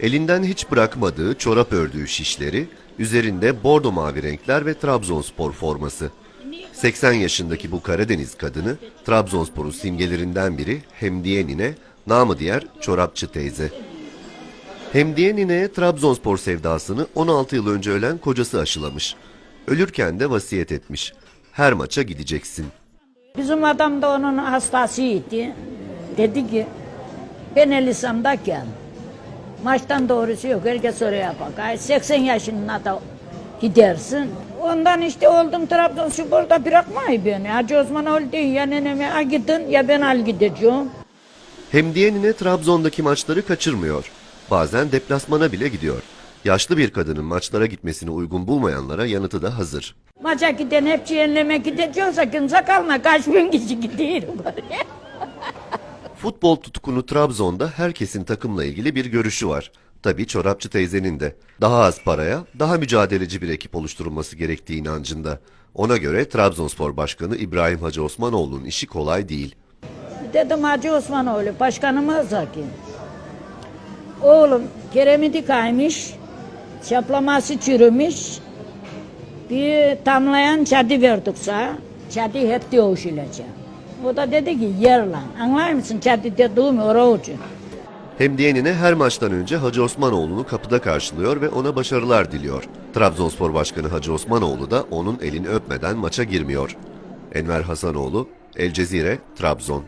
Elinden hiç bırakmadığı çorap ördüğü şişleri, üzerinde bordo mavi renkler ve Trabzonspor forması. 80 yaşındaki bu Karadeniz kadını, Trabzonspor'un simgelerinden biri Hemdiye Nine, namı diğer çorapçı teyze. Hemdiye Nine'ye Trabzonspor sevdasını 16 yıl önce ölen kocası aşılamış. Ölürken de vasiyet etmiş. Her maça gideceksin. Bizim adam da onun hastasıydı. Dedi ki ben Elisam'da gel. Maçtan doğrusu yok. Herkes oraya bakar. 80 yaşında da gidersin. Ondan işte oldum Trabzonspor'da bırakmayı beni. Hacı Osman öldü ya neneme ya gidin ya ben al gideceğim. Hemdiye Nine Trabzon'daki maçları kaçırmıyor. Bazen deplasmana bile gidiyor. Yaşlı bir kadının maçlara gitmesini uygun bulmayanlara yanıtı da hazır. Maça giden hep yenileme gideceğiz. Kimse kalma. Kaç bin kişi gidiyor. Futbol tutkunu Trabzon'da herkesin takımla ilgili bir görüşü var. Tabii çorapçı teyzenin de. Daha az paraya, daha mücadeleci bir ekip oluşturulması gerektiği inancında. Ona göre Trabzonspor Başkanı İbrahim Hacı Osmanoğlu'nun işi kolay değil. Dedim Hacı Osmanoğlu başkanımız ki. Oğlum kiremidi kaymış, çaplaması çürümüş. Bir tamlayan çadı verdikse, çadı hep dövüşülecek. O da dedi ki yer lan, anlar mısın çadı dediğim orası. Hemdiye Nine her maçtan önce Hacı Osmanoğlu'nu kapıda karşılıyor ve ona başarılar diliyor. Trabzonspor Başkanı Hacı Osmanoğlu da onun elini öpmeden maça girmiyor. Enver Hasanoğlu, El Cezire, Trabzon.